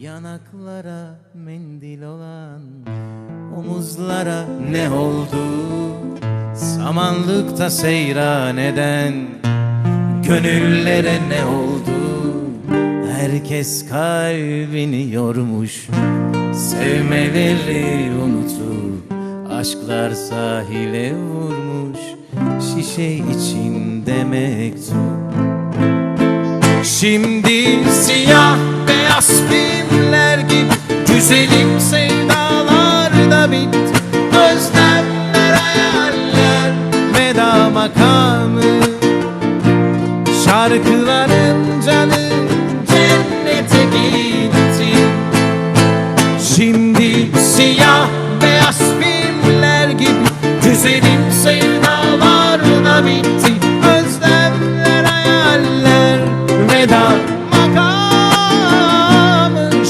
Yanaklara mendil olan Omuzlara ne oldu? Samanlıkta seyran eden Gönüllere ne oldu? Herkes kalbini yormuş Sevmeleri unutup Aşklar sahile vurmuş. Şişe içinde mektup. Şimdi siyah beyaz gibi Güzelim sevdalar da bitti Özlemler hayaller Veda makamı. Şarkıların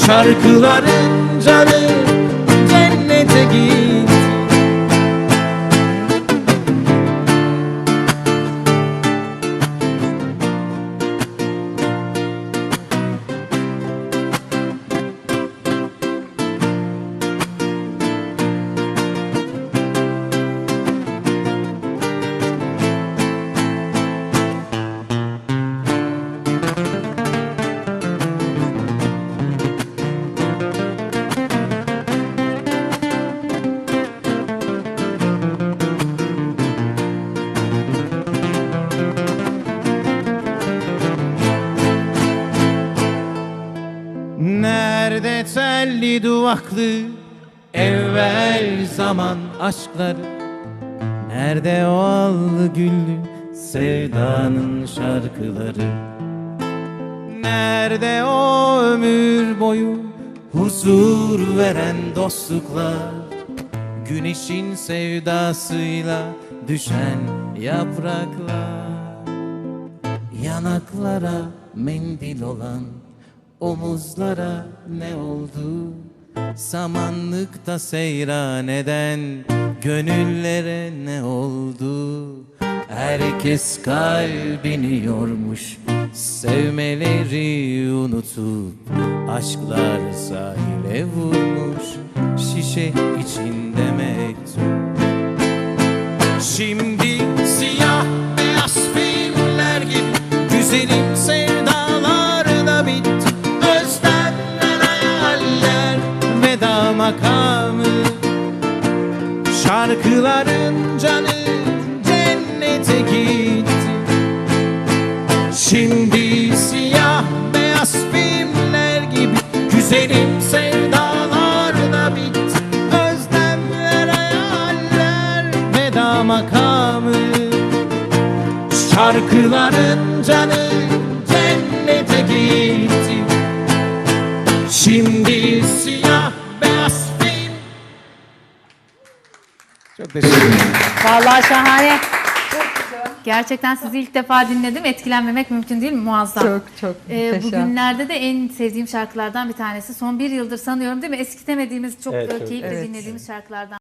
Şarkıların canı cennete gitti Telli duvaklı evvel zaman aşkları. Nerede o allı güllü sevdanın şarkıları? Nerede o ömür boyu huzur veren dostluklar? Güneşin sevdasıyla düşen yapraklar. Yanaklara mendil olan omuzlara ne oldu? Samanlıkta seyran eden gönüllere ne oldu? Herkes kalbini yormuş Sevmeleri unutup Aşklar sahile vurmuş Şişe içinde mektup Şimdi siyah beyaz filmler gibi Güzelim makamı. Şarkıların canı cennete gitti. Şimdi siyah beyaz filmler gibi Güzelim sevdalar da bitti. Özlemler hayaller Veda makamı. Şarkıların canı cennete gitti. Şimdi siyah Çok teşekkür ederim. Vallahi şahane. Gerçekten sizi ilk defa dinledim. Etkilenmemek mümkün değil mi? Muazzam. Çok çok Ee, muhteşem. bugünlerde de en sevdiğim şarkılardan bir tanesi. Son bir yıldır sanıyorum değil mi? Eskitemediğimiz, çok Evet, çok. keyifle Evet. dinlediğimiz şarkılardan.